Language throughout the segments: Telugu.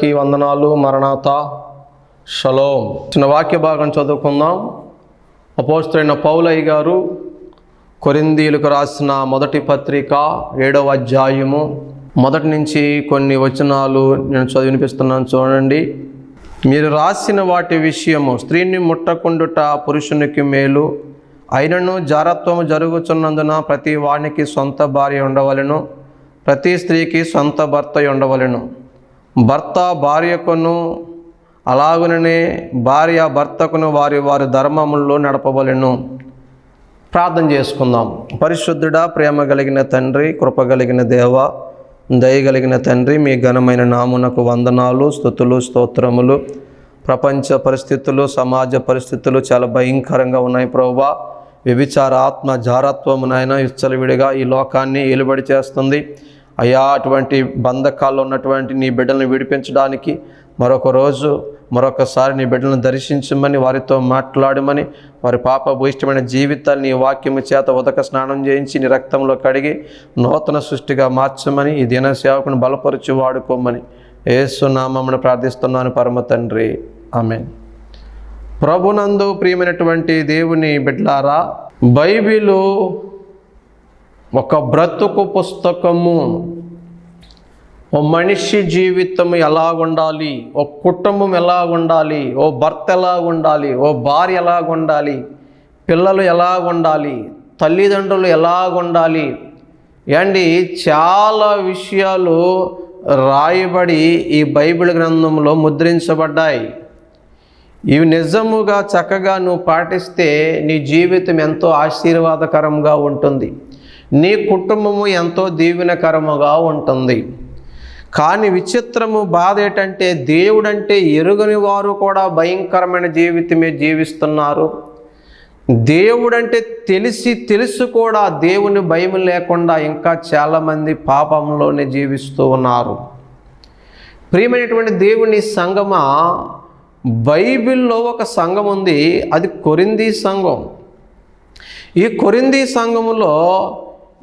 అందరికీ వందనాలు. మరణాత. షలోం. చిన్న వాక్య భాగం చదువుకుందాం. అపోస్తులైన పౌలయ్య గారు కొరిందీలకు రాసిన మొదటి పత్రిక ఏడవ అధ్యాయము. మొదటి నుంచి కొన్ని వచనాలు నేను చదివి వినిపిస్తున్నాను. చూడండి. మీరు రాసిన వాటి విషయము స్త్రీని ముట్టకుండుట పురుషునికి మేలు. అయినను జారత్వము జరుగుచున్నందున ప్రతి వానికి సొంత భార్య ఉండవలెను. ప్రతి స్త్రీకి సొంత భర్త ఉండవలెను. భర్త భార్యకును అలాగుననే భార్య భర్తకును వారి వారి ధర్మముల్లో నడపవలెను. ప్రార్థన చేసుకుందాం. పరిశుద్ధుడా ప్రేమ కలిగిన తండ్రి కృప కలిగిన దేవ దయగలిగిన తండ్రి మీ ఘనమైన నామునకు వందనాలు స్థుతులు స్తోత్రములు. ప్రపంచ పరిస్థితులు సమాజ పరిస్థితులు చాలా భయంకరంగా ఉన్నాయి ప్రభా వ్యభిచార ఆత్మ జారత్వమునైనా ఇచ్చలవిడిగా ఈ లోకాన్ని ఏలుబడి చేస్తుంది. అయ్యా అటువంటి బంధకాల్లో ఉన్నటువంటి నీ బిడ్డలను విడిపించడానికి మరొక రోజు మరొకసారి నీ బిడ్డలను దర్శించమని వారితో మాట్లాడమని వారి పాప భూయిష్టమైన జీవితాన్ని నీ వాక్యము చేత ఉదక స్నానం చేయించి నీ రక్తంలో కడిగి నూతన సృష్టిగా మార్చమని ఈ దిన సేవకుని బలపరుచి వాడుకోమని ఏసునామమును ప్రార్థిస్తున్నాను పరమ తండ్రి. ఆమె ప్రభునందు ప్రియమైనటువంటి దేవుని బిడ్లారా బైబిలు ఒక బ్రతుకు పుస్తకము ఓ మనిషి జీవితం ఎలా ఉండాలి ఓ కుటుంబం ఎలా ఉండాలి ఓ భర్త ఎలా ఉండాలి ఓ భార్య ఎలా ఉండాలి పిల్లలు ఎలా ఉండాలి తల్లిదండ్రులు ఎలా ఉండాలి అండి చాలా విషయాలు రాయబడి ఈ బైబిల్ గ్రంథంలో ముద్రించబడ్డాయి. ఇవి నిజముగా చక్కగా నువ్వు పాటిస్తే నీ జీవితం ఎంతో ఆశీర్వాదకరంగా ఉంటుంది. నీ కుటుంబము ఎంతో దీవెనకరముగా ఉంటుంది. కానీ విచిత్రము బాధ ఏంటంటే దేవుడంటే ఎరుగని వారు కూడా భయంకరమైన జీవితమే జీవిస్తున్నారు. దేవుడంటే తెలిసి తెలుసు కూడా దేవుని భయం లేకుండా ఇంకా చాలామంది పాపంలోనే జీవిస్తూ ఉన్నారు. ప్రియమైనటువంటి దేవుని సంఘమ బైబిల్లో ఒక సంఘం ఉంది అది కొరింది సంఘం. ఈ కొరింది సంఘములో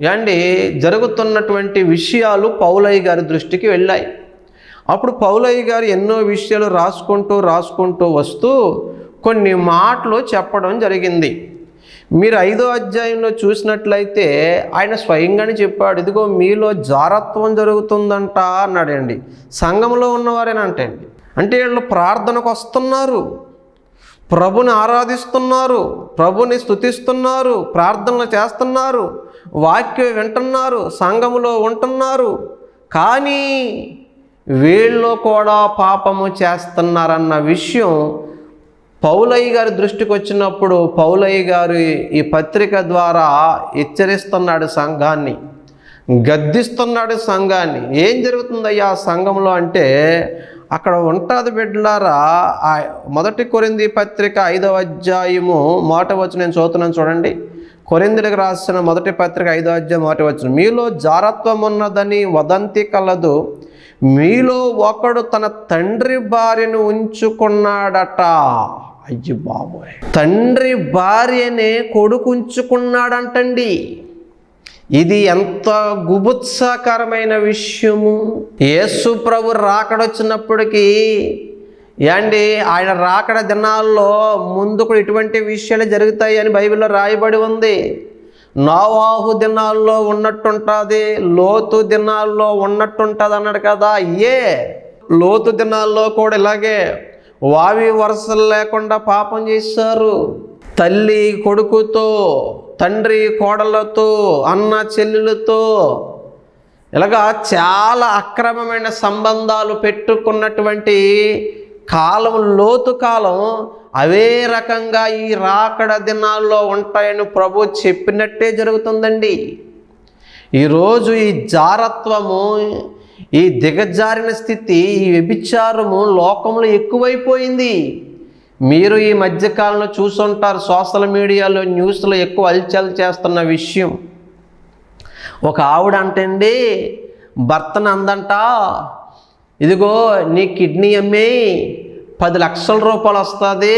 ఏమండి జరుగుతున్నటువంటి విషయాలు పౌలయ్య గారి దృష్టికి వెళ్ళాయి. అప్పుడు పౌలయ్య గారు ఎన్నో విషయాలు రాసుకుంటూ రాసుకుంటూ వస్తూ కొన్ని మాటలు చెప్పడం జరిగింది. మీరు ఐదో అధ్యాయంలో చూసినట్లయితే ఆయన స్వయంగానే చెప్పాడు ఇదిగో మీలో జారత్వం జరుగుతుందంట అన్నాడండి సంఘంలో ఉన్నవారేనంటే అంటే వీళ్ళు ప్రార్థనకు వస్తున్నారు ప్రభుని ఆరాధిస్తున్నారు ప్రభుని స్తుతిస్తున్నారు ప్రార్థనలు చేస్తున్నారు వాక్యం వింటున్నారు సంఘములో ఉంటున్నారు కానీ వీళ్ళు కూడా పాపము చేస్తున్నారన్న విషయం పౌలయ్య గారి దృష్టికి వచ్చినప్పుడు పౌలయ్య గారు ఈ పత్రిక ద్వారా హెచ్చరిస్తున్నాడు సంఘాన్ని గద్దిస్తున్నాడు సంఘాన్ని. ఏం జరుగుతుందయ్యా ఆ సంఘంలో అంటే అక్కడ ఉంటుంది బిడ్డలారా మొదటి కొరింది పత్రిక ఐదవ అధ్యాయము మాట వచ్చి నేను చూస్తున్నాను చూడండి. కొరిందులకు రాసిన మొదటి పత్రిక ఐదో అధ్యాయం మాట వచ్చిన మీలో జారత్వం ఉన్నదని వదంతి కలదు. మీలో ఒకడు తన తండ్రి భార్యను ఉంచుకున్నాడట. అయ్యి బాబోయ్. తండ్రి భార్యనే కొడుకు ఉంచుకున్నాడంటండి ఇది ఎంత గుబుత్సాకరమైన విషయము. యేసు ప్రభు రాకడొచ్చినప్పటికీ ఏండి ఆయన రాకడ దినాల్లో ముందుకు ఇటువంటి విషయాలు జరుగుతాయి అని బైబిల్లో రాయబడి ఉంది. నోవాహు దినాల్లో ఉన్నట్టుంటుంది లోతు దినాల్లో ఉన్నట్టుంటుంది అన్నాడు కదా. ఏ? లోతు దినాల్లో కూడా ఇలాగే వావి వరుసలు లేకుండా పాపం చేశారు. తల్లి కొడుకుతో తండ్రి కోడలతో అన్న చెల్లెలతో ఇలాగా చాలా అక్రమమైన సంబంధాలు పెట్టుకున్నటువంటి కాలం లోతు కాలం అవే రకంగా ఈ రాకడ దినాల్లో ఉంటాయని ప్రభు చెప్పినట్టే జరుగుతుందండి. ఈరోజు ఈ జారత్వము ఈ దిగజారిన స్థితి ఈ వ్యభిచారము లోకంలో ఎక్కువైపోయింది. మీరు ఈ మధ్యకాలంలో చూసుంటారు సోషల్ మీడియాలో న్యూస్లో ఎక్కువ అల్చల్ చేస్తున్న విషయం. ఒక ఆవిడ అంటండి భర్తను అందంట ఇదిగో నీ కిడ్నీ అమ్మి పది లక్షల రూపాయలు వస్తుంది.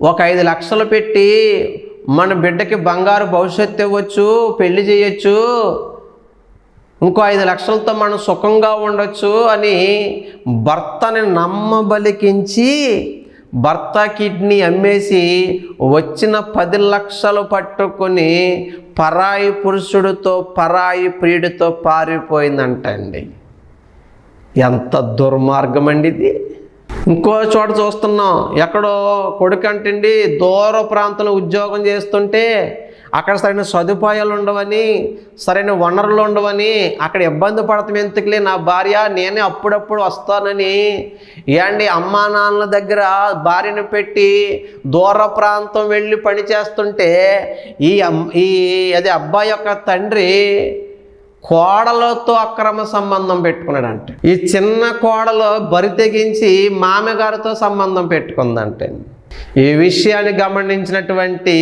ఒక ఐదు లక్షలు పెట్టి మన బిడ్డకి బంగారు భవిష్యత్తు ఇవ్వచ్చు పెళ్ళి చేయొచ్చు. ఇంకో ఐదు లక్షలతో మనం సుఖంగా ఉండొచ్చు అని భర్తని నమ్మబలికించి భర్త కిడ్నీ అమ్మేసి వచ్చిన పది లక్షలు పట్టుకొని పరాయి పురుషుడితో పరాయి ప్రియుడితో పారిపోయిందంటండి. ఎంత దుర్మార్గం అండి ఇది ఇంకో చోట చూస్తున్నాం ఎక్కడో కొడుకంటండి దూర ప్రాంతంలో ఉద్యోగం చేస్తుంటే అక్కడ సరైన సదుపాయాలు ఉండవని సరైన వనరులు ఉండవని అక్కడ ఇబ్బంది పడతాం ఎందుకులే నా భార్య నేనే అప్పుడప్పుడు వస్తానని ఏండి అమ్మా నాన్నల దగ్గర భార్యను పెట్టి దూర ప్రాంతం వెళ్ళి పని చేస్తుంటే ఈ అమ్- ఈ అదే అబ్బాయి యొక్క తండ్రి కోడలతో అక్రమ సంబంధం పెట్టుకున్నాడంట. ఈ చిన్న కోడలు బరి తెగించి మామగారితో సంబంధం పెట్టుకుందంటే. ఈ విషయాన్ని గమనించినటువంటి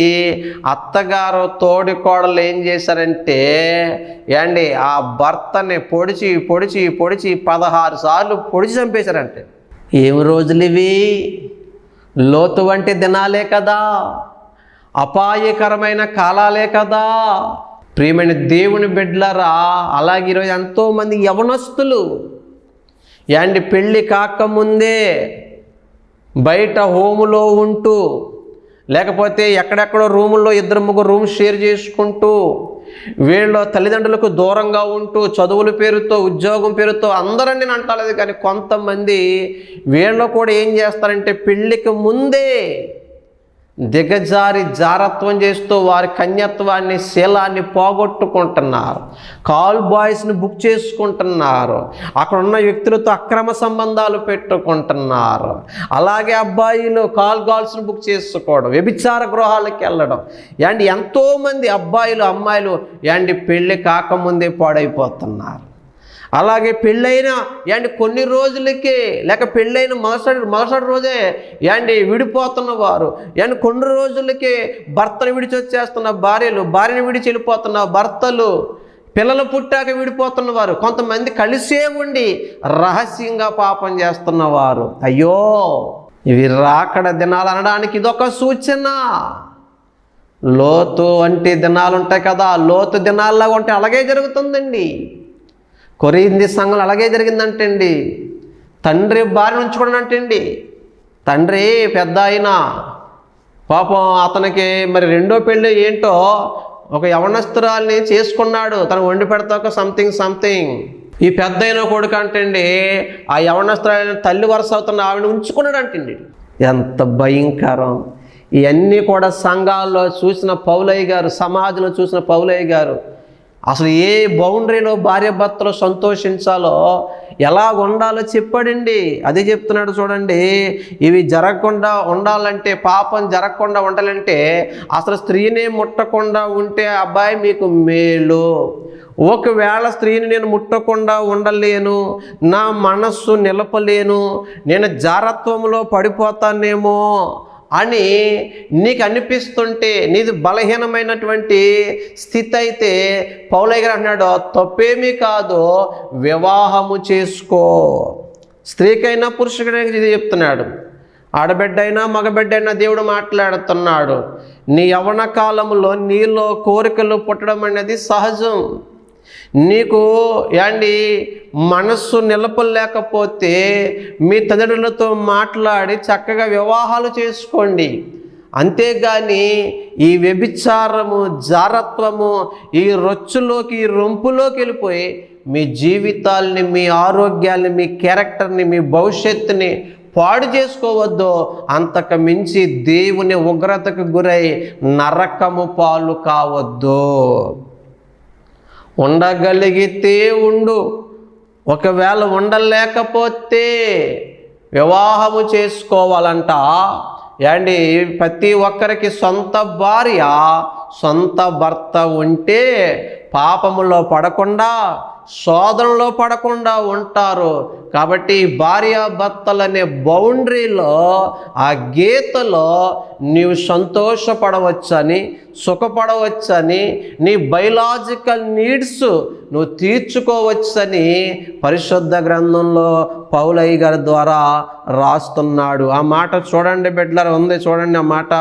అత్తగారు తోడి కోడలు ఏం చేశారంటే ఏండి ఆ భర్తని పొడిచి పొడిచి పొడిచి పదహారు సార్లు పొడిచి చంపేశారంటే. ఏమి రోజులు ఇవి? లోతు వంటి దినాలే కదా. అపాయకరమైన కాలాలే కదా. ప్రియమైన దేవుని బిడ్డలారా అలాగే ఈరోజు ఎంతోమంది యవనస్తులు యాండి పెళ్ళి కాకముందే బయట హోములో ఉంటూ లేకపోతే ఎక్కడెక్కడో రూముల్లో ఇద్దరు ముగ్గురు రూమ్ షేర్ చేసుకుంటూ వీళ్ళ తల్లిదండ్రులకు దూరంగా ఉంటూ చదువుల పేరుతో ఉద్యోగం పేరుతో అందరండి నేను అంటలేదు. కానీ కొంతమంది వీళ్ళు కూడా ఏం చేస్తారంటే పెళ్ళికి ముందే దిగజారి జారత్వం చేస్తూ వారి కన్యత్వాన్ని శీలాన్ని పోగొట్టుకుంటున్నారు. కాల్ బాయ్స్ని బుక్ చేసుకుంటున్నారు. అక్కడ ఉన్న వ్యక్తులతో అక్రమ సంబంధాలు పెట్టుకుంటున్నారు. అలాగే అబ్బాయిలు కాల్ గర్ల్స్ని బుక్ చేసుకోవడం వ్యభిచార గృహాలకు వెళ్ళడం. అండ్ ఎంతోమంది అబ్బాయిలు అమ్మాయిలు యాండి పెళ్ళి కాకముందే పాడైపోతున్నారు. అలాగే పెళ్ళైన యాండి కొన్ని రోజులకే లేక పెళ్ళైన మరుసటి మరుసటి రోజే యాండి విడిపోతున్న వారు. యాండి కొన్ని రోజులకే భర్తను విడిచి వచ్చేస్తున్న భార్యలు భార్యను విడిచి వెళ్ళిపోతున్న భర్తలు పిల్లలు పుట్టాక విడిపోతున్న వారు కొంతమంది కలిసే ఉండి రహస్యంగా పాపం చేస్తున్నవారు అయ్యో! ఇవి రాకడ దినాలు అనడానికి ఇదొక సూచన. లోతు వంటి దినాలు ఉంటాయి కదా లోతు దినాల్లో ఉంటే అలాగే జరుగుతుందండి. కొరింది సంఘం అలాగే జరిగిందంటండి. తండ్రి బారి నుంచి కూడా అంటండి. తండ్రి పెద్ద అయినా పాపం అతనికి మరి రెండో పెళ్ళి ఏంటో ఒక యవనస్తురాల్ని చేసుకున్నాడు. తను వండి పెడతాక సంథింగ్ సంథింగ్ ఈ పెద్ద అయిన కొడుకు అంటండి ఆ యవనస్తురాలని తల్లి వరుస అవుతున్న ఆవిడ ఉంచుకున్నాడు అంటండి. ఎంత భయంకరం. ఇవన్నీ కూడా సంఘాల్లో చూసిన పౌలయ్య గారు సమాజంలో చూసిన పౌలయ్య గారు అసలు ఏ బౌండరీలో భార్య భర్తలు సంతోషించాలో ఎలా ఉండాలో చెప్పాడండి. అదే చెప్తున్నాడు చూడండి ఇవి జరగకుండా ఉండాలంటే పాపం జరగకుండా ఉండాలంటే అసలు స్త్రీని ముట్టకుండా ఉంటే అబ్బాయి మీకు మేలు. ఒకవేళ స్త్రీని నేను ముట్టకుండా ఉండలేను నా మనస్సు నిలపలేను నేను జారత్వంలో పడిపోతానేమో అని నీకు అనిపిస్తుంటే నీది బలహీనమైనటువంటి స్థితి అయితే పౌలయ్య అంటున్నాడు? తప్పేమీ కాదు వివాహము చేసుకో. స్త్రీకైనా పురుషుడికైనా ఇది చెప్తున్నాడు. ఆడబిడ్డైనా మగబిడ్డైనా దేవుడు మాట్లాడుతున్నాడు. నీ యవన కాలంలో నీలో కోరికలు పుట్టడం అనేది సహజం. నీకు యాండి మనస్సు నిలపలేకపోతే మీ తల్లిదండ్రులతో మాట్లాడి చక్కగా వివాహాలు చేసుకోండి. అంతేగాని ఈ వ్యభిచారము జారత్వము ఈ రొచ్చులోకి ఈ రొంపులోకి వెళ్ళిపోయి మీ జీవితాల్ని మీ ఆరోగ్యాన్ని మీ క్యారెక్టర్ని మీ భవిష్యత్తుని పాడు చేసుకోవద్దు. అంతకు మించి దేవుని ఉగ్రతకు గురై నరకము పాలు కావద్దు. ఉండగలిగితే ఉండు. ఒకవేళ ఉండలేకపోతే వివాహము చేసుకోవాలంట. ఏండి ప్రతి ఒక్కరికి సొంత భార్య సొంత భర్త ఉంటే పాపములో పడకుండా శోధనలో పడకుండా ఉంటారు. కాబట్టి భార్యాభర్తలనే బౌండరీలో ఆ గీతలో నీవు సంతోషపడవచ్చని సుఖపడవచ్చని నీ బయలాజికల్ నీడ్స్ నువ్వు తీర్చుకోవచ్చని పరిశుద్ధ గ్రంథంలో పౌలయ్య గారి ద్వారా రాస్తున్నాడు. ఆ మాట చూడండి బిడ్డలారా ఉంది చూడండి ఆ మాట.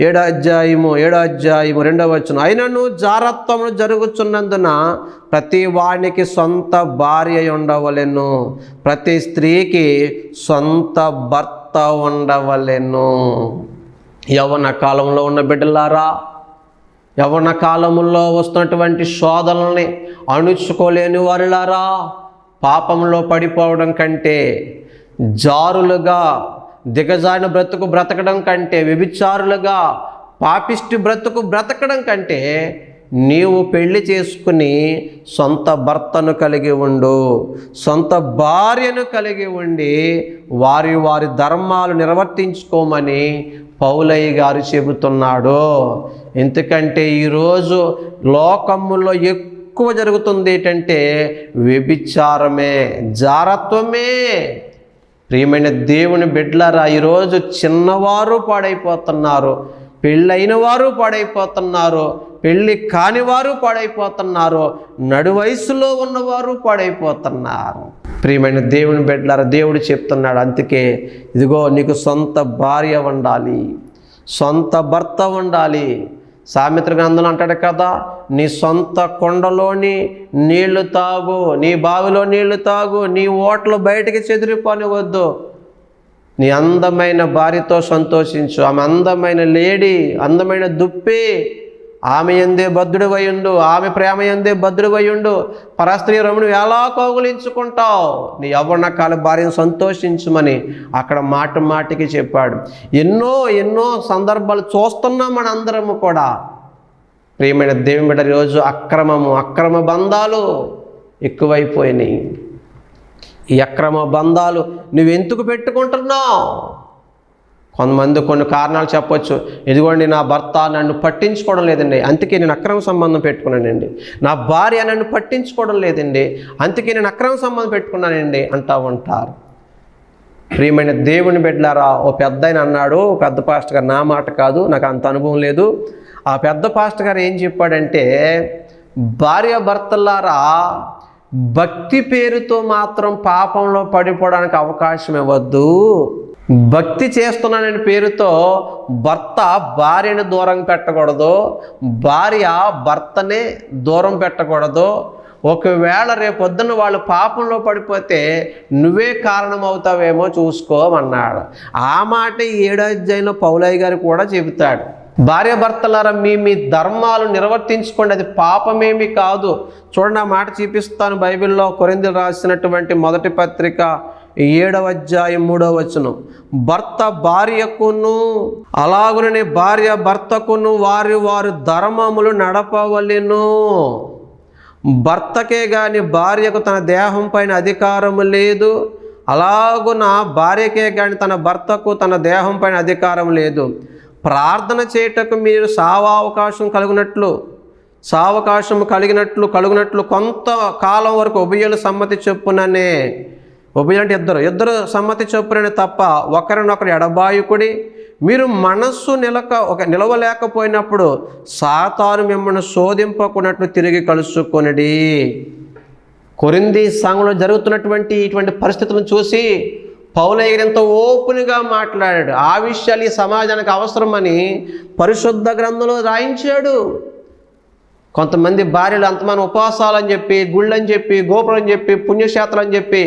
ఏడో అధ్యాయము ఏడో అధ్యాయము రెండవ వచ్చును అయినను జారత్వము జరుగుతున్నందున ప్రతి వానికి సొంత భార్య ఉండవలెను. ప్రతి స్త్రీకి సొంత భర్త ఉండవలెను. యవన కాలంలో ఉన్న బిడ్డలారా యవన కాలములో వస్తున్నటువంటి శోధనల్ని అణుచుకోలేని వారులారా పాపంలో పడిపోవడం కంటే జారులుగా దిగజారిన బ్రతుకు బ్రతకడం కంటే వ్యభిచారులుగా పాపిష్టి బ్రతుకు బ్రతకడం కంటే నీవు పెళ్ళి చేసుకుని సొంత భర్తను కలిగి ఉండు సొంత భార్యను కలిగి ఉండి వారి వారి ధర్మాలు నిర్వర్తించుకోమని పౌలయ్య గారు చెబుతున్నాడు. ఎందుకంటే ఈరోజు లోకములో ఎక్కువ జరుగుతుంది ఏంటంటే వ్యభిచారమే జారత్వమే. ప్రియమైన దేవుని బిడ్డలారా ఈరోజు చిన్నవారు పాడైపోతున్నారు పెళ్ళైన వారు పాడైపోతున్నారు పెళ్ళి కానివారు పాడైపోతున్నారు నడు వయసులో ఉన్నవారు పాడైపోతున్నారు. ప్రియమైన దేవుని బిడ్డలారా దేవుడు చెప్తున్నాడు అందుకే ఇదిగో నీకు సొంత భార్య ఉండాలి సొంత భర్త ఉండాలి సామెత్ర గ్రంథంలో అంటాడు కదా నీ సొంత కొండలోని నీళ్ళు తాగు నీ బావిలో నీళ్ళు తాగు నీ ఓట్లు బయటికి చెదిరిపోనివద్దు. నీ అందమైన భార్యతో సంతోషించు. ఆమె అందమైన లేడీ అందమైన దుప్పి ఆమె ఎందే భద్రుడు ఉండు ఆమె ప్రేమ ఎందే భద్రుడు వయుండు పరస్త్రీ రమును ఎలా కౌగులించుకుంటావు? నీ యవ్వన కాల భార్యను సంతోషించుమని అక్కడ మాట మాటికి చెప్పాడు. ఎన్నో ఎన్నో సందర్భాలు చూస్తున్నాం మన అందరము కూడా. ప్రియమైన దేవుని బిడ్డ రోజు అక్రమము అక్రమ బంధాలు ఎక్కువైపోయినాయి. ఈ అక్రమ బంధాలు నువ్వెందుకు పెట్టుకుంటున్నావు? కొంతమంది కొన్ని కారణాలు చెప్పొచ్చు. ఇదిగోండి నా భర్త నన్ను పట్టించుకోవడం లేదండి. అందుకే నేను అక్రమ సంబంధం పెట్టుకున్నానండి. నా భార్య నన్ను పట్టించుకోవడం లేదండి. అందుకే నేను అక్రమ సంబంధం పెట్టుకున్నానండి అంటా ఉంటారు. ప్రియమైన దేవుని బిడ్డలారా ఓ పెద్ద అన్నాడు పెద్ద పాస్టర్ గారు నా మాట కాదు నాకు అంత అనుభవం లేదు. ఆ పెద్ద పాస్టర్ గారు ఏం చెప్పాడంటే భార్యాభర్తలారా భక్తి పేరుతో మాత్రం పాపంలో పడిపోవడానికి అవకాశం ఇవ్వద్దు. భక్తి చేస్తున్నానని పేరుతో భర్త భార్యను దూరం పెట్టకూడదు. భార్య భర్తనే దూరం పెట్టకూడదు. ఒకవేళ రేపొద్దున వాళ్ళు పాపంలో పడిపోతే నువ్వే కారణం అవుతావేమో చూసుకోమన్నాడు ఆ మాట ఈ ఏడో అధ్యాయంలో పౌలయ్య గారు కూడా చెబుతాడు. భార్యభర్తలారా మీ మీ ధర్మాలు నిర్వర్తించుకోండి. అది పాపమేమి కాదు. చూడండి ఆ మాట చూపిస్తాను బైబిల్లో. కొరిందులు రాసినటువంటి మొదటి పత్రిక ఏడవ అధ్యాయం మూడవ వచనం. భర్త భార్యకును అలాగుననే భార్య భర్తకును వారి వారి ధర్మములు నడపవలెను. భర్తకే కానీ భార్యకు తన దేహం పైన అధికారము లేదు. అలాగున భార్యకే కానీ తన భర్తకు తన దేహం పైన అధికారం లేదు. ప్రార్థన చేయుటకు మీరు సావావకాశం కలుగునట్లు సావకాశం కలిగినట్లు కలుగునట్లు కొంత కాలం వరకు ఉభయలు సమ్మతి చొప్పుననే ఉభయులు అంటే ఇద్దరు ఇద్దరు సమ్మతి చొప్పుననే తప్ప ఒకరినొకరు ఎడబాయుకుడి మీరు మనస్సు నిలక ఒక నిలవలేకపోయినప్పుడు సాతాను మిమ్మల్ని శోధింపకున్నట్లు తిరిగి కలుసుకొనిడి. కొరింది సంఘంలో జరుగుతున్నటువంటి ఇటువంటి పరిస్థితులను చూసి పౌలయ్యంతో ఎంతో ఓపెన్గా మాట్లాడాడు. ఆ విషయాలు ఈ సమాజానికి అవసరమని పరిశుద్ధ గ్రంథంలో రాయించాడు. కొంతమంది భార్యలు అంతమంది ఉపవాసాలు అని చెప్పి గుళ్ళు అని చెప్పి గోపురం అని చెప్పి పుణ్యక్షేత్రం అని చెప్పి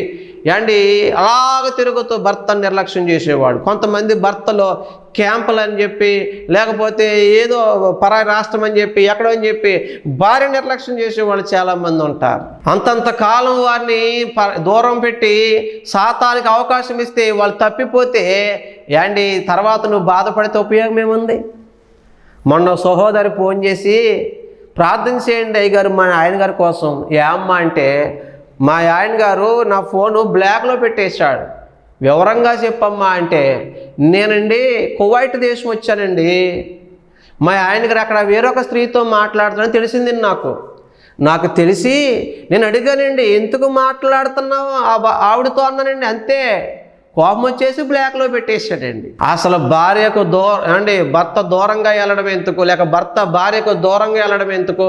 ఏండి అలాగ తిరుగుతూ భర్తను నిర్లక్ష్యం చేసేవాడు. కొంతమంది భర్తలో క్యాంపులు అని చెప్పి లేకపోతే ఏదో పరాయి రాష్ట్రం అని చెప్పి ఎక్కడో అని చెప్పి భార్య నిర్లక్ష్యం చేసేవాళ్ళు చాలామంది ఉంటారు. అంతంత కాలం వారిని ప- దూరం పెట్టి సాతానికి అవకాశం ఇస్తే వాళ్ళు తప్పిపోతే ఏండి తర్వాత నువ్వు బాధపడితే ఉపయోగం ఏముంది మొన్న సహోదరి ఫోన్ చేసి ప్రార్థన చేయండి అయ్యగారు మా ఆయన గారి కోసం. ఏ అమ్మ అంటే మా ఆయన గారు నా ఫోను బ్లాక్లో పెట్టేశాడు. వివరంగా చెప్పమ్మా అంటే నేనండి కువైట్ దేశం వచ్చానండి. మా ఆయన గారు అక్కడ వేరొక స్త్రీతో మాట్లాడుతున్నా తెలిసింది నాకు. నాకు తెలిసి నేను అడిగానండి ఎందుకు మాట్లాడుతున్నావు? ఆవిడతో అన్నానండి అంతే. కోపం వచ్చేసి బ్లాక్లో పెట్టేసాడండి అసలు భార్యకు దూర అండి భర్త దూరంగా వెళ్ళడం ఎందుకు? లేక భర్త భార్యకు దూరంగా వెళ్ళడం ఎందుకు?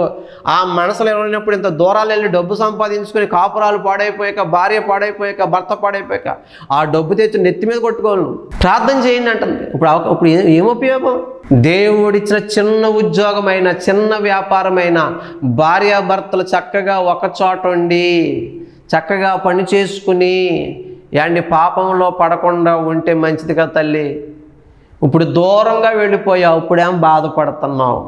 ఆ మనసులో వెళ్ళినప్పుడు ఇంత దూరాలు వెళ్ళి డబ్బు సంపాదించుకుని కాపురాలు పాడైపోయాక భార్య పాడైపోయాక భర్త పాడైపోయాక ఆ డబ్బు తెచ్చి నెత్తి మీద కొట్టుకోను ప్రార్థన చేయండి అంటుంది. ఇప్పుడు ఇప్పుడు ఏం ఉపయోగం? దేవుడిచ్చిన చిన్న ఉద్యోగమైన చిన్న వ్యాపారమైన భార్యాభర్తలు చక్కగా ఒక చోట ఉండి చక్కగా పని చేసుకుని యాండి పాపంలో పడకుండా ఉంటే మంచిది కదా తల్లి. ఇప్పుడు దూరంగా వెళ్ళిపోయావు ఇప్పుడేం బాధపడుతున్నావు?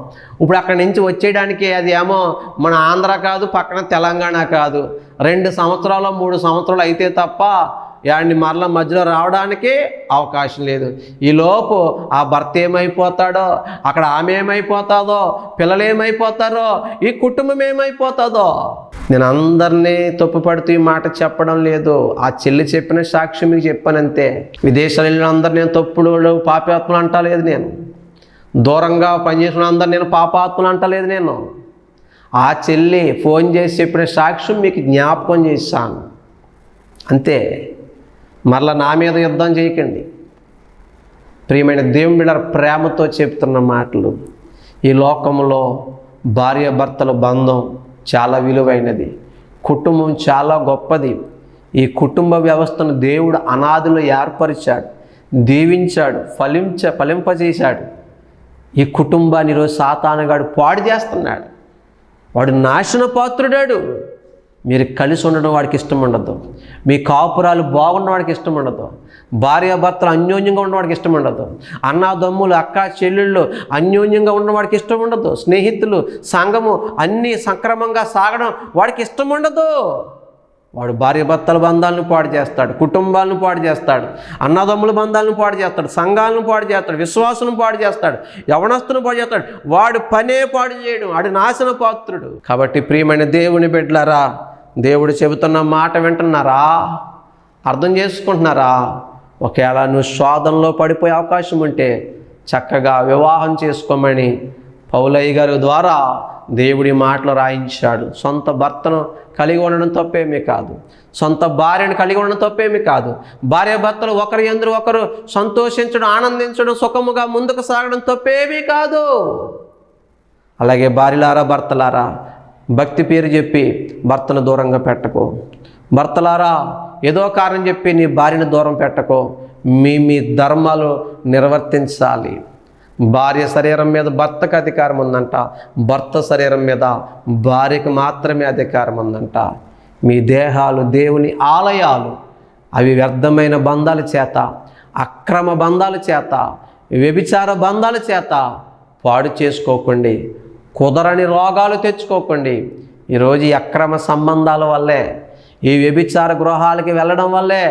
ఇప్పుడు అక్కడి నుంచి వచ్చేయడానికి అది ఏమో మన ఆంధ్ర కాదు పక్కన తెలంగాణ కాదు. రెండు సంవత్సరాలు మూడు సంవత్సరాలు అయితే తప్ప యాడిని మరల మధ్యలో రావడానికి అవకాశం లేదు. ఈలోపు ఆ భర్త ఏమైపోతాడో అక్కడ ఆమె ఏమైపోతాదో పిల్లలు ఏమైపోతారో ఈ కుటుంబం ఏమైపోతుందో నేను అందరినీ తప్పుపడుతూ ఈ మాట చెప్పడం లేదు. ఆ చెల్లి చెప్పిన సాక్షి మీకు చెప్పానంతే విదేశాలు వెళ్ళిన అందరు నేను తప్పుడు పాపాత్మలు అంటలేదు నేను. దూరంగా పనిచేసిన అందరు నేను పాపాత్మలు అంటలేదు నేను. ఆ చెల్లి ఫోన్ చేసి చెప్పిన సాక్ష్యం మీకు జ్ఞాపకం చేశాను. అంతే. మరలా నా మీద యుద్ధం చేయకండి. ప్రియమైన దేవుని బిడ్డ ప్రేమతో చెప్తున్న మాటలు ఈ లోకంలో భార్యాభర్తల బంధం చాలా విలువైనది. కుటుంబం చాలా గొప్పది. ఈ కుటుంబ వ్యవస్థను దేవుడు అనాదిలో ఏర్పరిచాడు దీవించాడు ఫలించ ఫలింపజేశాడు. ఈ కుటుంబాన్ని ఈరోజు సాతానగాడు పాడు చేస్తున్నాడు. వాడు నాశన పాత్రుడాడు మీరు కలిసి ఉండడం వాడికి ఇష్టం ఉండదు. మీ కాపురాలు బాగున్న వాడికి ఇష్టం ఉండదు. భార్యాభర్తలు అన్యోన్యంగా ఉన్నవాడికి ఇష్టం ఉండదు. అన్నాదమ్ములు అక్క చెల్లెళ్ళు అన్యోన్యంగా ఉన్నవాడికి ఇష్టం ఉండదు. స్నేహితులు సంఘము అన్నీ సక్రమంగా సాగడం వాడికి ఇష్టం ఉండదు. వాడు భార్యాభర్తల బంధాలను పాడు చేస్తాడు కుటుంబాలను పాడు చేస్తాడు అన్నదమ్ముల బంధాలను పాడు చేస్తాడు సంఘాలను పాడు చేస్తాడు విశ్వాసం పాడు చేస్తాడు యవనస్తును పాడు చేస్తాడు. వాడు పనే పాడు చేయడం. వాడు నాశన పాత్రుడు కాబట్టి ప్రియమైన దేవుని బిడ్డలారా దేవుడు చెబుతున్న మాట వింటున్నారా? అర్థం చేసుకుంటున్నారా? ఒకవేళ నువ్వు స్వాదంలో పడిపోయే అవకాశం ఉంటే చక్కగా వివాహం చేసుకోమని పౌలయ్య గారి ద్వారా దేవుడి మాటలు రాయించాడు. సొంత భర్తను కలిగి ఉండడం తప్పేమీ కాదు. సొంత భార్యను కలిగి ఉండడం తప్పేమీ కాదు. భార్య భర్తలు ఒకరి ఎందరు ఒకరు సంతోషించడం ఆనందించడం సుఖముగా ముందుకు సాగడం తప్పేమీ కాదు. అలాగే భార్యలారా భర్తలారా భక్తి పేరు చెప్పి భర్తను దూరంగా పెట్టకు. భర్తలారా ఏదో కారణం చెప్పి నీ భార్యను దూరం పెట్టకో. మీ మీ ధర్మాలు నిర్వర్తించాలి. భార్య శరీరం మీద భర్తకు అధికారం ఉందంట. భర్త శరీరం మీద భార్యకు మాత్రమే అధికారం ఉందంట. మీ దేహాలు దేవుని ఆలయాలు అవి వ్యర్థమైన బంధాల చేత అక్రమ బంధాల చేత వ్యభిచార బంధాల చేత పాడు చేసుకోకండి. కుదరని రోగాలు తెచ్చుకోకండి. ఈరోజు ఈ అక్రమ సంబంధాల వల్లే ఈ వ్యభిచార గృహాలకి వెళ్ళడం వల్లే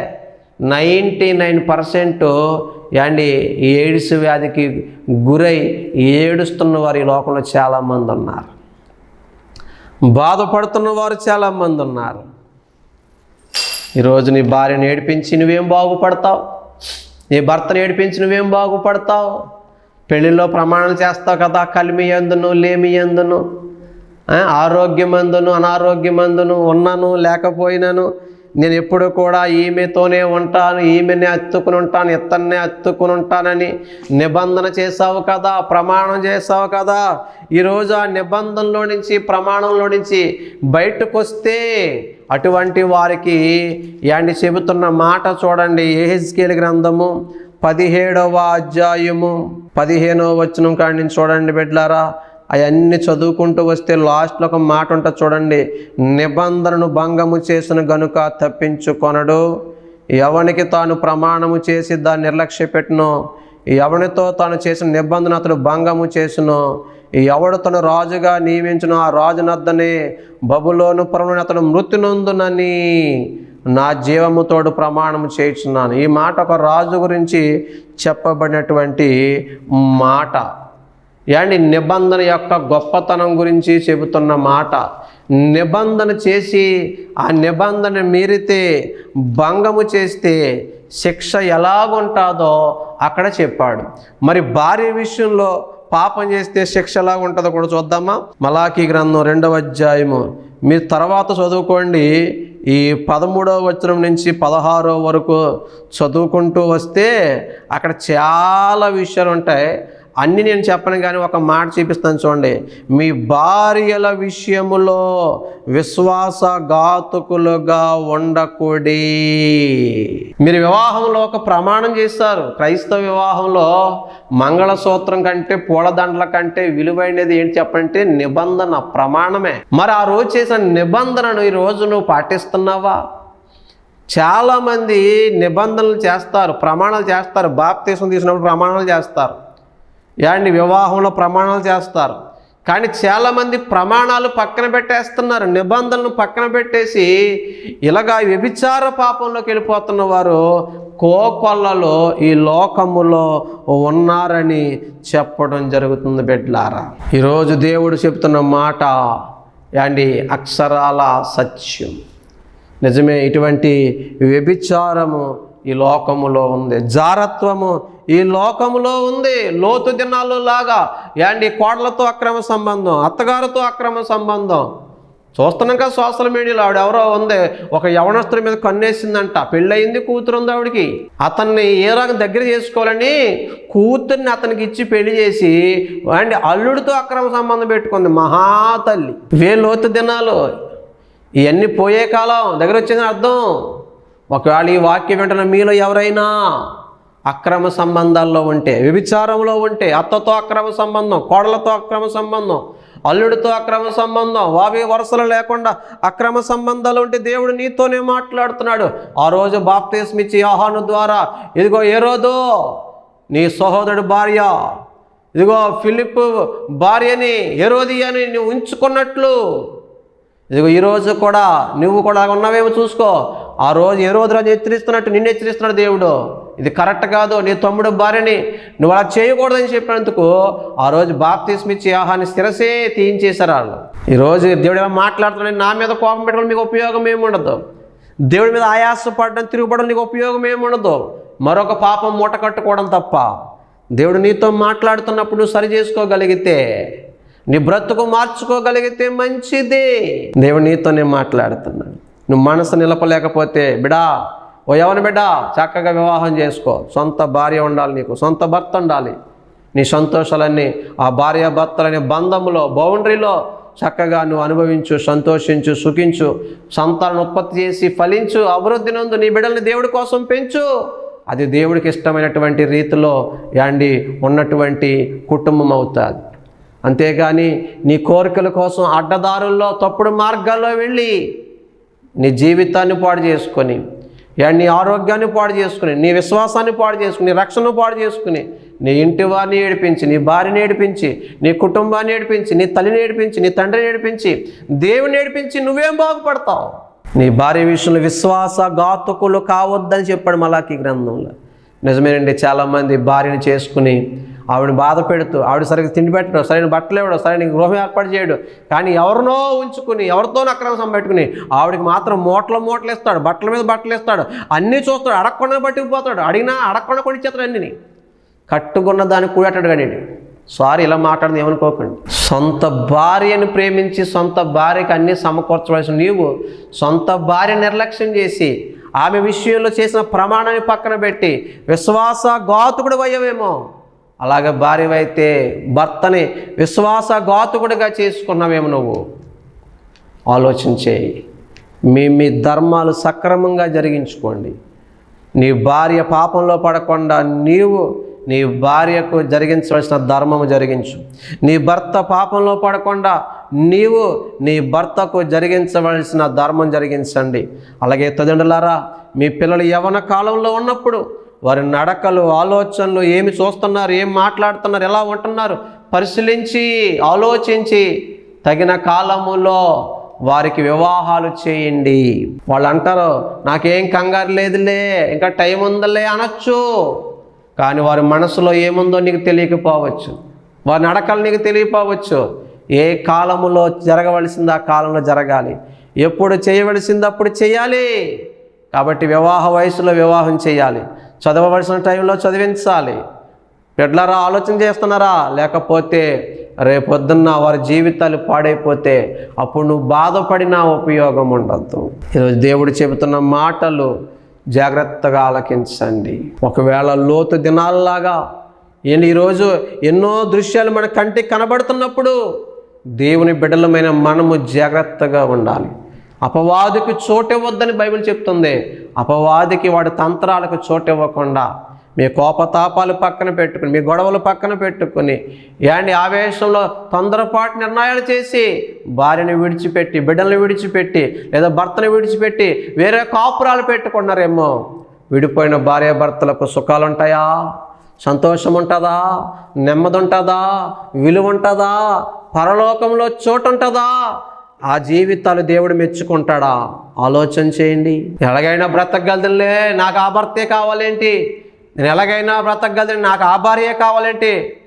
నైంటీ నైన్ పర్సెంట్ అండి ఈ ఎయిడ్స్ వ్యాధికి గురై ఏడుస్తున్న వారు ఈ లోకంలో చాలామంది ఉన్నారు. బాధపడుతున్న వారు చాలామంది ఉన్నారు. ఈరోజు నీ భార్యను ఏడిపించి నువ్వేం బాగుపడతావు? నీ భర్తను ఏడిపించి నువ్వేం బాగుపడతావు? పెళ్ళిలో ప్రమాణం చేస్తావు కదా కలిమి ఎందును లేమి ఎందును ఆరోగ్యమందును అనారోగ్యమందును ఉన్నాను లేకపోయినాను నేను ఎప్పుడు కూడా ఈమెతోనే ఉంటాను ఈమెనే అత్తుకుని ఉంటాను ఇతన్నే అత్తుకుని ఉంటానని నిబంధన చేసావు కదా ప్రమాణం చేసావు కదా. ఈరోజు ఆ నిబంధనలో నుంచి ప్రమాణంలో నుంచి బయటకు వస్తే అటువంటి వారికి యాండి చెబుతున్న మాట చూడండి ఏహెచ్కేల్ గ్రంథము పదిహేడవ అధ్యాయము. పదిహేనవ వచనం కాడి నుంచి చూడండి బిడ్లారా అవన్నీ చదువుకుంటూ వస్తే లాస్ట్లో ఒక మాట ఉంటుంది చూడండి నిబంధనను భంగము చేసిన గనుక తప్పించుకొనడు. ఎవనికి తాను ప్రమాణము చేసి దాన్ని నిర్లక్ష్య పెట్టినో ఎవనితో తాను చేసిన నిబంధన అతడు భంగము చేసినో ఎవడు తను రాజుగా నియమించిన ఆ రాజునద్దనే బబులోను పరమని అతడు మృతి నా జీవముతోడు ప్రమాణం చేయుచున్నాను. ఈ మాట ఒక రాజు గురించి చెప్పబడినటువంటి మాట. యాండి నిబంధన యొక్క గొప్పతనం గురించి చెబుతున్న మాట. నిబంధన చేసి ఆ నిబంధన మీరితే భంగము చేస్తే శిక్ష ఎలాగుంటుందో అక్కడ చెప్పాడు. మరి భార్య విషయంలో పాపం చేస్తే శిక్ష ఎలాగుంటుందో కూడా చూద్దామా? మలాఖీ గ్రంథం రెండవ అధ్యాయము మీరు తర్వాత చదువుకోండి. ఈ పదమూడవ వచనం నుంచి పదహారో వరకు చదువుకుంటూ వస్తే అక్కడ చాలా విషయాలు ఉంటాయి. అన్ని నేను చెప్పను కానీ ఒక మాట చూపిస్తాను చూడండి. మీ భార్యల విషయములో విశ్వాసఘాతుకులుగా ఉండకూడి. మీరు వివాహంలో ఒక ప్రమాణం చేస్తారు. క్రైస్తవ వివాహంలో మంగళసూత్రం కంటే పూలదండల కంటే విలువైనది ఏంటి చెప్పంటే నిబంధన ప్రమాణమే. మరి ఆ రోజు చేసిన నిబంధనను ఈ రోజు నువ్వు పాటిస్తున్నావా? చాలామంది నిబంధనలు చేస్తారు ప్రమాణాలు చేస్తారు బాప్తీసం తీసినప్పుడు ప్రమాణాలు చేస్తారు. యాండి వివాహంలో ప్రమాణాలు చేస్తారు. కానీ చాలామంది ప్రమాణాలు పక్కన పెట్టేస్తున్నారు. నిబంధనలు పక్కన పెట్టేసి ఇలాగా వ్యభిచార పాపంలోకి వెళ్ళిపోతున్న వారు కోకొల్లలో ఈ లోకములో ఉన్నారని చెప్పడం జరుగుతుంది బిడ్లారా. ఈరోజు దేవుడు చెప్తున్న మాట యాండి అక్షరాల సత్యం. నిజమే ఇటువంటి వ్యభిచారము ఈ లోకములో ఉంది. జారత్వము ఈ లోకములో ఉంది. లోతు దినాలు లాగా యాండి కోడలతో అక్రమ సంబంధం అత్తగారితో అక్రమ సంబంధం. చూస్తున్నాక సోషల్ మీడియాలో ఆవిడ ఎవరో ఉంది. ఒక యవనస్తుడి మీద కన్నేసిందంట. పెళ్ళయింది కూతురు ఉంది ఆవిడకి. అతన్ని ఏ రకం దగ్గర చేసుకోవాలని కూతుర్ని అతనికి ఇచ్చి పెళ్ళి చేసి అండ్ అల్లుడితో అక్రమ సంబంధం పెట్టుకుంది మహాతల్లి వే లోతు దినాలు. ఇవన్నీ పోయే కాలం. దగ్గర వచ్చిందని అర్థం. ఒకవేళ ఈ వాక్యం వెంటనే మీలో ఎవరైనా అక్రమ సంబంధాల్లో ఉంటే వ్యభిచారంలో ఉంటే అత్తతో అక్రమ సంబంధం కోడలతో అక్రమ సంబంధం అల్లుడితో అక్రమ సంబంధం వావి వరుసలు లేకుండా అక్రమ సంబంధాలు ఉంటే దేవుడు నీతోనే మాట్లాడుతున్నాడు. ఆ రోజు బాప్తీస్మిచ్చి ఆహాను ద్వారా ఇదిగో ఏ రోజు నీ సహోదరుడు భార్య ఇదిగో ఫిలిప్ భార్యని ఎరోదియని నువ్వు ఉంచుకున్నట్లు. ఇదిగో ఈరోజు కూడా నువ్వు కూడా ఉన్నావేమో చూసుకో. ఆ రోజు ఏ రోజు రాజు హెచ్చరిస్తున్నట్టు? నిన్ను హెచ్చరిస్తున్నాడు దేవుడు. ఇది కరెక్ట్ కాదు. నీ తమ్ముడు భార్యని నువ్వు అలా చేయకూడదని చెప్పినందుకు ఆ రోజు బాప్తిస్మిచ్చి ఆహాన్ని స్థిరసే తీయించేశారు వాళ్ళు. ఈరోజు దేవుడు ఏమో మాట్లాడుతున్నాడు నా మీద కోపం పెట్టడం మీకు ఉపయోగం ఏముండదు దేవుడి మీద ఆయాసపడడం తిరుగుపడడం నీకు ఉపయోగం ఏమి ఉండదు. మరొక పాపం మూట కట్టుకోవడం తప్ప. దేవుడు నీతో మాట్లాడుతున్నప్పుడు నువ్వు సరి చేసుకోగలిగితే నీ బ్రతుకు మార్చుకోగలిగితే మంచిది. దేవుడు నీతోనే మాట్లాడుతున్నాడు. నువ్వు మనసు నిలపలేకపోతే బిడా ఓ ఎవరిని బిడ్డ చక్కగా వివాహం చేసుకో. సొంత భార్య ఉండాలి నీకు సొంత భర్త ఉండాలి. నీ సంతోషాలన్నీ ఆ భార్య భర్తలనే బంధములో బౌండరీలో చక్కగా నువ్వు అనుభవించు సంతోషించు సుఖించు సంతానం ఉత్పత్తి చేసి ఫలించు అభివృద్ధి నందు నీ బిడ్డల్ని దేవుడి కోసం పెంచు. అది దేవుడికి ఇష్టమైనటువంటి రీతిలో యాండి ఉన్నటువంటి కుటుంబం అవుతుంది. అంతేగాని నీ కోరికల కోసం అడ్డదారుల్లో తప్పుడు మార్గాల్లో వెళ్ళి నీ జీవితాన్ని పాడు చేసుకొని నీ ఆరోగ్యాన్ని పాడు చేసుకుని నీ విశ్వాసాన్ని పాడు చేసుకుని నీ రక్షణను పాడు చేసుకుని నీ ఇంటి వారిని ఏడిపించి నీ భార్యని ఏడిపించి నీ కుటుంబాన్ని ఏడిపించి నీ తల్లిని ఏడిపించి నీ తండ్రిని ఏడిపించి దేవుని ఏడిపించి నువ్వేం బాగుపడతావు? నీ భార్య విషయంలో విశ్వాస ఘాతుకులు కావద్దని చెప్పాడు మలాకి గ్రంథంలో. నిజమేనండి చాలామంది భార్యను చేసుకుని ఆవిడని బాధ పెడుతూ ఆవిడ సరిగ్గా తిండి పెట్టడం సరైన బట్టలు ఇవ్వడం సరైన గృహం ఏర్పాటు చేయడు. కానీ ఎవరినో ఉంచుకుని ఎవరితోనో అక్రమ పెట్టుకుని ఆవిడకి మాత్రం మూటల మూటలు ఇస్తాడు బట్టల మీద బట్టలు ఇస్తాడు అన్నీ చూస్తాడు అడగకుండా పట్టుకుపోతాడు అడిగినా అడగకుండా కొనిచ్చేస్తాడు అన్నీ కట్టుకున్న దాన్ని కూడేటాడు కానీ సారీ ఇలా మాట్లాడింది ఏమనుకోకండి. సొంత భార్యను ప్రేమించి సొంత భార్యకి అన్నీ సమకూర్చవలసిన నీవు సొంత భార్య నిర్లక్ష్యం చేసి ఆమె విషయంలో చేసిన ప్రమాణాన్ని పక్కన పెట్టి విశ్వాస ఘాతుకుడు అయ్యవేమో. అలాగే భార్యవైతే భర్తని విశ్వాస ఘాతుకుడిగా చేసుకున్నావేమో నువ్వు. ఆలోచించేయి. మీ మీ ధర్మాలు సక్రమంగా జరిగించుకోండి. నీ భార్య పాపంలో పడకుండా నీవు నీ భార్యకు జరిగించవలసిన ధర్మము జరిగించు. నీ భర్త పాపంలో పడకుండా నీవు నీ భర్తకు జరిగించవలసిన ధర్మం జరిగించండి. అలాగే తదండులారా మీ పిల్లలు యవన కాలంలో ఉన్నప్పుడు వారి నడకలు ఆలోచనలు ఏమి చూస్తున్నారు ఏం మాట్లాడుతున్నారు ఎలా ఉంటున్నారు పరిశీలించి ఆలోచించి తగిన కాలములో వారికి వివాహాలు చేయండి. వాళ్ళు అంటారు నాకేం కంగారు లేదులే ఇంకా టైం ఉందలే అనొచ్చు. కానీ వారి మనసులో ఏముందో నీకు తెలియకపోవచ్చు. వారి నడకలు నీకు తెలియపోవచ్చు ఏ కాలములో జరగవలసింది ఆ కాలంలో జరగాలి. ఎప్పుడు చేయవలసింది అప్పుడు చేయాలి. కాబట్టి వివాహ వయసులో వివాహం చేయాలి. చదవవలసిన టైంలో చదివించాలి. బిడ్డలారా ఆలోచన చేస్తున్నారా? లేకపోతే రేపొద్దున్న వారి జీవితాలు పాడైపోతే అప్పుడు నువ్వు బాధపడినా ఉపయోగం ఉండద్దు ఈరోజు దేవుడు చెబుతున్న మాటలు జాగ్రత్తగా ఆలకించండి. ఒకవేళ లోతు దినాల్లాగా ఈరోజు ఎన్నో దృశ్యాలు మన కంటికి కనబడుతున్నప్పుడు దేవుని బిడ్డలమైన మనము జాగ్రత్తగా ఉండాలి. అపవాదికి చోటివ్వద్దని బైబిల్ చెప్తుంది. అపవాదికి వాడి తంత్రాలకు చోటివ్వకుండా మీ కోపతాపాలు పక్కన పెట్టుకుని మీ గొడవలు పక్కన పెట్టుకుని ఏంటి ఆవేశంలో తొందరపాటు నిర్ణయాలు చేసి భార్యను విడిచిపెట్టి బిడ్డలను విడిచిపెట్టి లేదా భర్తను విడిచిపెట్టి వేరే కాపురాలు పెట్టుకున్నారేమో. విడిపోయిన భార్య భర్తలకు సుఖాలు ఉంటాయా సంతోషం ఉంటుందా నెమ్మది ఉంటుందా విలువ ఉంటుందా పరలోకంలో చోటు ఉంటుందా ఆ జీవితాలు దేవుడు మెచ్చుకుంటాడా? ఆలోచన చేయండి. ఎలాగైనా బ్రతకగలదులే నాకు ఆ భర్తే కావాలేంటి? నేను ఎలాగైనా బ్రతకగలను నాకు ఆ భార్యే కావాలేంటి?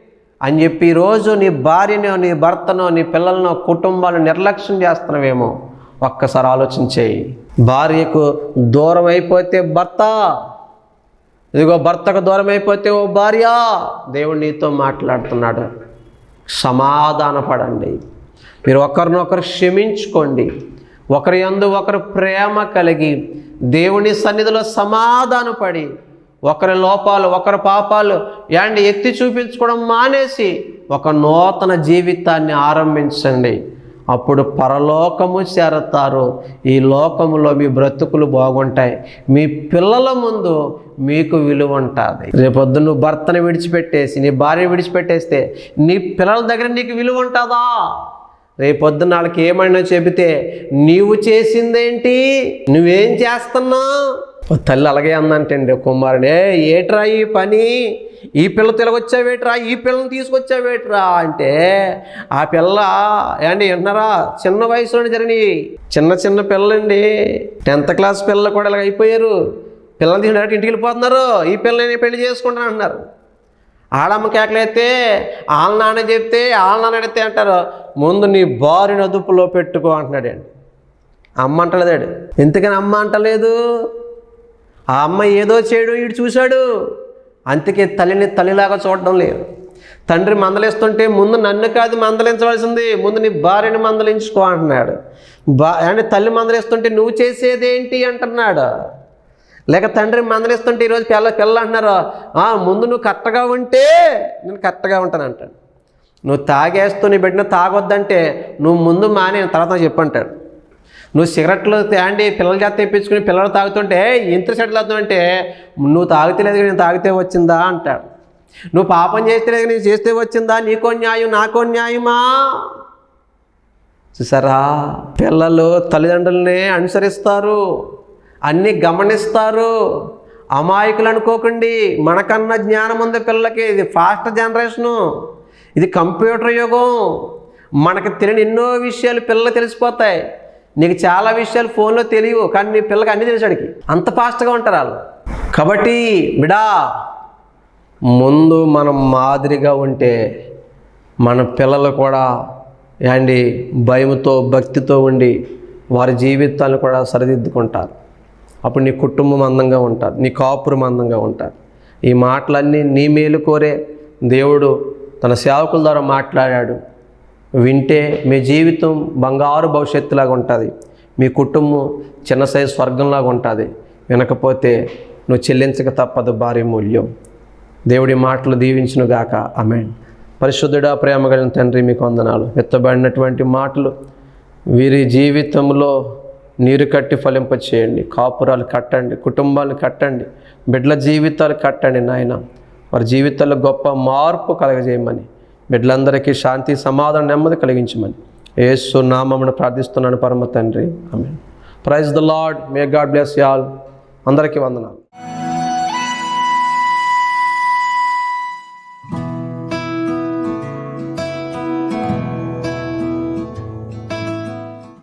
అని చెప్పి ఈరోజు నీ భార్యనో నీ భర్తనో నీ పిల్లలను కుటుంబాలను నిర్లక్ష్యం చేస్తున్నావేమో ఒక్కసారి ఆలోచించేయి భార్యకు దూరం అయిపోతే భర్త ఇదిగో భర్తకు దూరం అయిపోతే ఓ భార్య దేవుడు నీతో మాట్లాడుతున్నాడు. సమాధానపడండి. మీరు ఒకరినొకరు క్షమించుకోండి. ఒకరి యందు ఒకరు ప్రేమ కలిగి దేవుని సన్నిధిలో సమాధానపడి ఒకరి లోపాలు ఒకరి పాపాలు యాండి ఎత్తి చూపించుకోవడం మానేసి ఒక నూతన జీవితాన్ని ఆరంభించండి. అప్పుడు పరలోకము చేరతారు. ఈ లోకములో మీ బ్రతుకులు బాగుంటాయి. మీ పిల్లల ముందు మీకు విలువ ఉంటుంది. రేపొద్దు నువ్వు భర్తను విడిచిపెట్టేసి నీ భార్య విడిచిపెట్టేస్తే నీ పిల్లల దగ్గర నీకు విలువ ఉంటుందా? రేపొద్దున వాళ్ళకి ఏమైనా చెబితే నీవు చేసిందేంటి? నువ్వేం చేస్తున్నావు? తల్లి అలాగే అందంటండి కుమారుడే ఏట్రా ఈ పని? ఈ పిల్ల తిరగొచ్చావేట్రా? ఈ పిల్లని తీసుకొచ్చావేట్రా? అంటే ఆ పిల్ల ఏండి విన్నారా చిన్న వయసులోనే జరిగినాయి. చిన్న చిన్న పిల్లలండి. టెన్త్ క్లాస్ పిల్లలు కూడా ఇలాగ అయిపోయారు. పిల్లల్ని తీసుకుని ఇంటికి వెళ్ళిపోతున్నారు. ఈ పిల్లని పెళ్ళి చేసుకుంటాను అంటున్నారు ఆడమ్మ కేకలైతే వాళ్ళ నాన్న చెప్తే వాళ్ళ నాన్న అడిగితే అంటారు ముందు నీ భార్యను అదుపులో పెట్టుకో అంటున్నాడు అండి అమ్మ అంటలేదాడు ఎందుకని అమ్మ అంటలేదు? ఆ అమ్మ ఏదో చేయడం వీడు చూశాడు. అందుకే తల్లిని తల్లిలాగా చూడడం లేదు. తండ్రి మందలిస్తుంటే ముందు నన్ను కాదు మందలించవలసింది ముందు నీ భార్యని మందలించుకో అంటున్నాడు. బా అంటే తల్లి మందలిస్తుంటే నువ్వు చేసేదేంటి అంటున్నాడు. లేక తండ్రి మందలిస్తుంటే ఈరోజు పిల్ల పిల్లలు అంటున్నారు "ఆ, ముందు నువ్వు కరెక్ట్గా ఉంటే నేను కరెక్ట్గా ఉంటాను అంటాడు. నువ్వు తాగేస్తూ నీ బిడ్డను తాగొద్దంటే నువ్వు ముందు మానే తర్వాత చెప్పంటాడు. నువ్వు సిగరెట్లు తేండి పిల్లల చేత తెప్పించుకుని పిల్లలు తాగుతుంటే ఇంత సెటిల్ అవుతుందంటే నువ్వు తాగితే లేదు నేను తాగితే వచ్చిందా అంటాడు. నువ్వు పాపం చేస్తే లేదు నేను చేస్తే వచ్చిందా? నీకో న్యాయం నాకో న్యాయమా? చూసారా? పిల్లలు తల్లిదండ్రులనే అనుసరిస్తారు. అన్నీ గమనిస్తారు. అమాయకులు అనుకోకండి మనకన్నా జ్ఞానం ఉంది పిల్లలకి. ఇది ఫాస్ట్ జనరేషను. ఇది కంప్యూటర్ యుగం. మనకు తెలియని ఎన్నో విషయాలు పిల్లలు తెలిసిపోతాయి. నీకు చాలా విషయాలు ఫోన్లో తెలియవు. కానీ నీ పిల్లకి అన్నీ తెలిసాడికి అంత ఫాస్ట్గా ఉంటారు వాళ్ళు. కాబట్టి బిడా ముందు మనం మాదిరిగా ఉంటే మన పిల్లలు కూడా ఏండి భయంతో భక్తితో ఉండి వారి జీవితాలను కూడా సరిదిద్దుకుంటారు. అప్పుడు నీ కుటుంబం అందంగా ఉంటుంది నీ కాపురం అందంగా ఉంటుంది. ఈ మాటలన్నీ నీ మేలు కోరే దేవుడు తన సేవకుల ద్వారా మాట్లాడాడు. వింటే మీ జీవితం బంగారు భవిష్యత్తులాగా ఉంటుంది. మీ కుటుంబం చిన్న సైజు స్వర్గంలాగా ఉంటుంది. వినకపోతే నువ్వు చెల్లించక తప్పదు భారీ మూల్యం. దేవుడి మాటలు దీవించును గాక. అమెన్ పరిశుద్ధుడా ప్రేమ కలిగిన తండ్రి మీకు వందనాలు. ఎత్తబడినటువంటి మాటలు వీరి జీవితంలో నీరు కట్టి ఫలింప చేయండి కాపురాలు కట్టండి కుటుంబాలు కట్టండి బిడ్డల జీవితాలు కట్టండి నాయన. వారి జీవితాల్లో గొప్ప మార్పు కలగజేయమని బిడ్డలందరికీ శాంతి సమాధానం నెమ్మది కలిగించమని. ఏసు నామమును ప్రార్థిస్తున్నాను పరమ తండ్రి. ఆమె praise the Lord may God bless y'all అందరికీ వందనాలు.